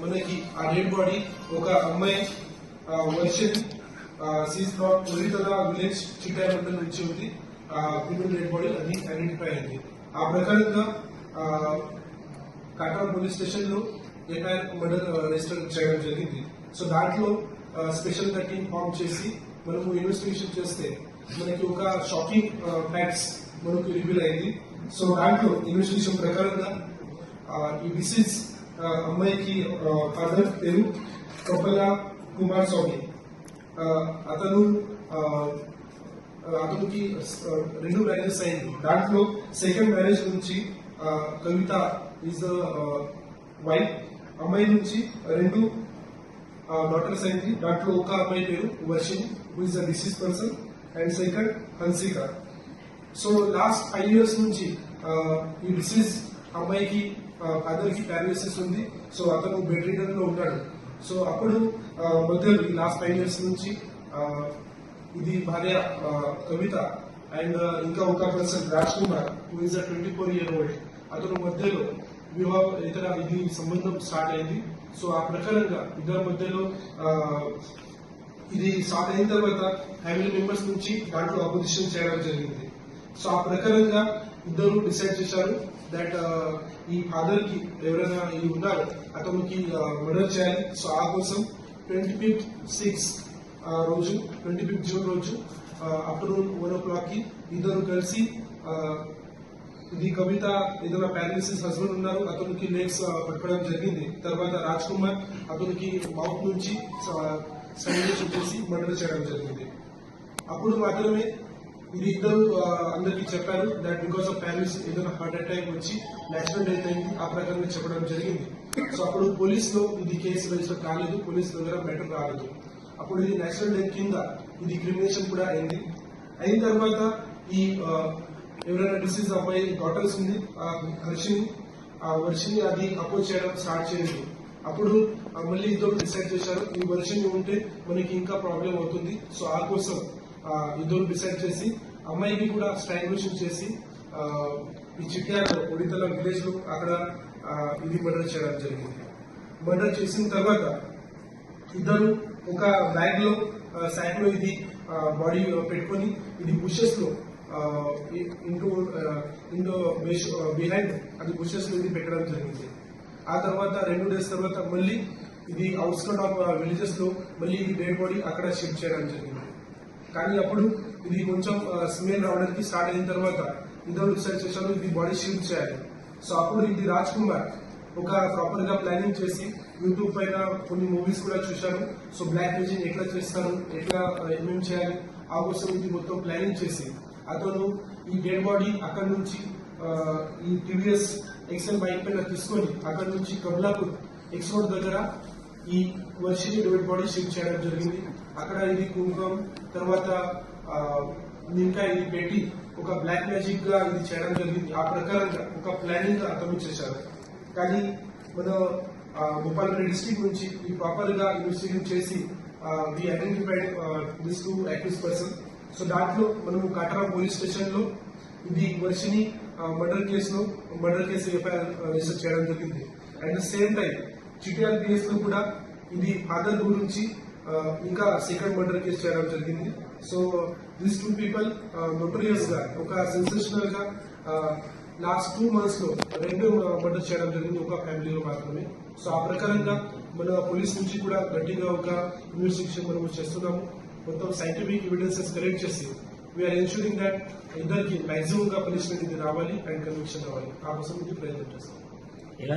మనకి ఆ dead body ఒక అమ్మాయి వర్షన్ సీజ్ ఫ్రామ్ ఒరితల విలేజ్ చిట్టామండల్ నుంచి ఉంది. ఫిమేల్ డెడ్ బాడీ అది ఐడెంటిఫై అయింది ఆ ప్రకారంగా ఆ, కాటా పోలీస్ స్టేషన్లో ఎఫ్ఐఆర్ మర్డర్ రిజిస్టర్ చేయడం జరిగింది. సో దాంట్లో స్పెషల్గా టీమ్ ఫామ్ చేసి మనము ఇన్వెస్టిగేషన్ చేస్తే మనకి ఒక షాకింగ్ ఫ్యాక్ట్స్ మనకు రివీల్ అయింది. సో దాంట్లో ఇన్వెస్టిగేషన్ ప్రకారంగా ఈ డిసీజ్ అమ్మాయికి ఫాదర్ పేరు కొప్పల కుమార్ స్వామి. అతను అతనికి రెండు మ్యారేజెస్ అయింది. దాంట్లో సెకండ్ మ్యారేజ్ నుంచి కవిత ఈజ్ వైఫ్ అమ్మాయి నుంచి రెండు డాటర్స్ అయింది. దాంట్లో ఒక అమ్మాయి పేరు Varshini who is a deceased person and second Hansika. So last five years నుంచి ఈ డిసీజ్ అమ్మాయికి ఫాదర్ ప్యారలిసిస్ ఉంది. సో అతను బెడ్ రీడర్లో ఉన్నాడు సో అప్పుడు ఆ, ఈ లాస్ట్ ఫైవ్ ఇయర్స్ నుంచి ఇది భార్య కవిత అండ్ ఇంకా ఒక person Raj Kumar who is a twenty four year old అతను మధ్యలో వివాహ ఇతర ఇది సంబంధం స్టార్ట్ అయింది. సో ఆ ప్రకారంగా ఇద్దరి మధ్యలో ఇది స్టార్ట్ అయిన తర్వాత ఫ్యామిలీ మెంబర్స్ నుంచి దాంట్లో అపోజిషన్ చేయడం జరిగింది. సో ఆ ప్రకారంగా ఇద్దరు డిసైడ్ చేశారు. దట్ uh, ఈ ఫాదర్కి ఎవరైనా ఈ ఉన్నారు అతనికి మర్డర్ చేయాలి. సో ఆ కోసం ట్వంటీ ఫిఫ్త్ సిక్స్ రోజు ట్వంటీ ఫిఫ్త్ జూన్ రోజు ఆఫ్టర్నూన్ వన్ ఓ క్లాక్కి ఇద్దరు కలిసి ఇది కవిత ఏదైనా పారాలిసిస్ హస్బెండ్ ఉన్నారు అతనికి లెగ్స్ పట్టుకోవడం జరిగింది. తర్వాత రాజ్ కుమార్ అతనికి మౌత్ నుంచి స్ట్రాంగులేషన్ చేసి మర్డర్ చేయడం జరిగింది. అప్పుడు మాత్రమే ఇది ఇద్దరు అందరికీ చెప్పారు దట్ బికాస్ ఆఫ్ ప్యారిస్ ఏదైనా హార్ట్ అటాక్ వచ్చి నేచురల్ డెత్ అయింది ఆ ప్రకారం చెప్పడం జరిగింది. సో అప్పుడు పోలీసులో ఇది కేసు రిజిస్టర్ కాలేదు పోలీస్ దగ్గర మ్యాటర్ రాలేదు. అప్పుడు ఇది నేచురల్ డెత్ కింద ఇది క్రిమినేషన్ కూడా అయింది. అయిన తర్వాత ఈ ఎవరైనా డిసీజ్ అబ్బాయి డాటర్స్ ఉంది ఆ హర్షిని ఆ వర్షిని అది అపోజ్ చేయడం స్టార్ట్ చేయండి. అప్పుడు మళ్ళీ ఇద్దరు డిసైడ్ చేశారు ఈ వర్షిని ఉంటే మనకి ఇంకా ప్రాబ్లం అవుతుంది. సో ఆ కోసం ఇద్దరు డిసైడ్ చేసి అమ్మాయికి కూడా స్ట్రాంగులేషన్ చేసి ఈ చిట్యాలు ఉడితల విలేజ్లో అక్కడ ఇది మర్డర్ చేయడం జరిగింది. మర్డర్ చేసిన తర్వాత ఇద్దరు ఒక బ్యాగ్లో శాక్లో ఇది బాడీ పెట్టుకొని ఇది బుషెస్లో ఇంటూ ఇంటూ బిహైండ్ అది బుషెస్లో ఇది పెట్టడం జరిగింది. ఆ తర్వాత రెండు డేస్ తర్వాత మళ్ళీ ఇది అవుట్స్కట్ ఆఫ్ విలేజెస్లో మళ్ళీ ఇది డెడ్ బాడీ అక్కడ షిఫ్ట్ చేయడం జరిగింది. కానీ అప్పుడు ఇది కొంచెం స్మెల్ రావడానికి స్టార్ట్ అయిన తర్వాత ఇద్దరు డిసైడ్ చేశారు ఇది బాడీ షిఫ్ట్ చేయాలి. సో అప్పుడు ఇది రాజ్ కుమార్. ఒక ప్రాపర్గా ప్లానింగ్ చేసి యూట్యూబ్ పైన కొన్ని మూవీస్ కూడా చూశాను సో బ్లాక్ మ్యూజిక్ ఎట్లా చేస్తారు ఎట్లా ఏమేమి చేయాలి ఆ కోసం ఇది మొత్తం ప్లానింగ్ చేసి అతను ఈ డెడ్ బాడీ అక్కడ నుంచి ఈ టీవీఎస్ ఎక్సెల్ బైక్ పైన తీసుకొని అక్కడ నుంచి కబ్లాపూర్ ఎక్స్ రోడ్ దగ్గర ఈ వర్షిని డెడ్ బాడీ షిఫ్ట్ చేయడం జరిగింది. అక్కడ ఇది కుంకుమం తర్వాత ఇంకా ఇది పెట్టి ఒక బ్లాక్ మ్యాజిక్గా ఇది చేయడం జరిగింది. ఆ ప్రకారంగా ఒక ప్లానింగ్గా అతను చేశారు. కానీ మన గోపాల్ భూపాలపల్లి డిస్ట్రిక్ట్ నుంచి ఈ ప్రాపర్గా ఇన్వెస్టిగేట్ చేసి we identified this two active person so దాంట్లో మనము కటరా పోలీస్ స్టేషన్లో ఇది వర్షిని మర్డర్ కేసులో మర్డర్ కేసు ఎఫ్ఐఆర్ రిజిస్టర్ చేయడం జరిగింది. At the same time Chityala లో కూడా ఇది ఫాదర్ గురించి ఇంకా సెకండ్ మర్డర్ కేసు చేయడం జరిగింది. సో దిస్ టూ పీపుల్ నోటరియస్గా ఒక సెన్సేషనల్గా లాస్ట్ టూ మంత్స్లో రెండు మర్డర్ చేయడం జరిగింది ఒక ఫ్యామిలీలో మాత్రమే. సో ఆ ప్రకారంగా మన పోలీస్ నుంచి కూడా గట్టిగా ఒక ఇన్వెస్టిగేషన్ మనం చేస్తున్నాము. మొత్తం సైంటిఫిక్ ఎవిడెన్సెస్ కలెక్ట్ చేసి వీఆర్ ఎన్షూరింగ్ దాట్ ఇద్దరికి మాక్సిమం గా పనిష్మెంట్ ఇది రావాలి అండ్ కన్విక్షన్ రావాలి. ఆ కోసం ఇది ప్రయత్నం చేస్తాం. ఎలా